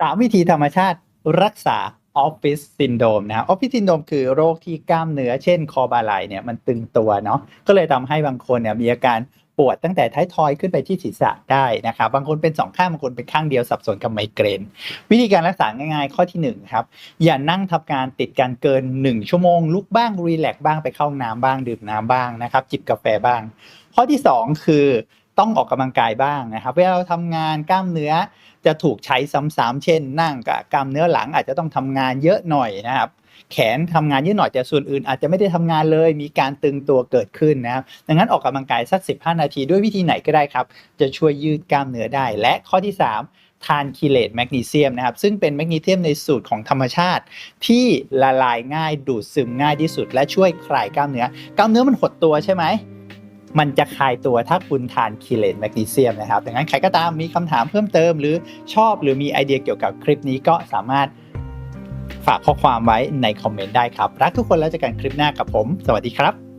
สามวิธีธรรมชาติรักษาออฟฟิศซินโดมนะครับออฟฟิศซินโดมคือโรคที่กล้ามเนื้อเช่นคอบาไหลเนี่ยมันตึงตัวเนาะก็เลยทำให้บางคนเนี่ยมีอาการปวดตั้งแต่ท้ายทอยขึ้นไปที่ศีรษะได้นะครับ บางคนเป็นสองข้างบางคนเป็นข้างเดียวสับสนกับไมเกรน วิธีการรักษาง่ายๆ ข้อที่หนึ่งครับอย่านั่งทำงานติดกันเกิน 1 ชั่วโมง ลุกบ้างรีแลกซ์บ้างไปเข้าห้องน้ำบ้างดื่มน้ำบ้างนะครับจิบกาแฟบ้าง ข้อที่ 2 คือ ต้องออกกำลังกายบ้างนะครับ เวลาเราทำงานกล้ามเนื้อจะถูกใช้ซ้ำๆเช่น นั่งกับกล้ามเนื้อหลังอาจจะต้องทำงานเยอะหน่อยนะครับ แขนทำงานเยอะหน่อยแต่ส่วนอื่นอาจจะไม่ได้ทำงานเลย มีการตึงตัวเกิดขึ้นนะครับ ดังนั้นออกกำลังกายสัก 15 นาทีด้วยวิธีไหนก็ได้ครับ จะช่วยยืดกล้ามเนื้อได้ และข้อที่ 3ทานคีเลตแมกนีเซียมนะครับ ซึ่งเป็นแมกนีเซียมในสูตรของธรรมชาติ ที่ละลายง่ายดูดซึมง่ายที่สุด และช่วยคลายกล้ามเนื้อกล้ามเนื้อมันหดตัวใช่ไหม มันจะคลายตัวถ้าคุณทานคีเลนแมกนีเซียมนะครับดังนั้นใครก็ตามมีคำถามเพิ่มเติมหรือชอบหรือมีไอเดียเกี่ยวกับคลิปนี้ก็สามารถฝากข้อความไว้ในคอมเมนต์ได้ครับ รักทุกคนแล้วเจอกันคลิปหน้ากับผม สวัสดีครับ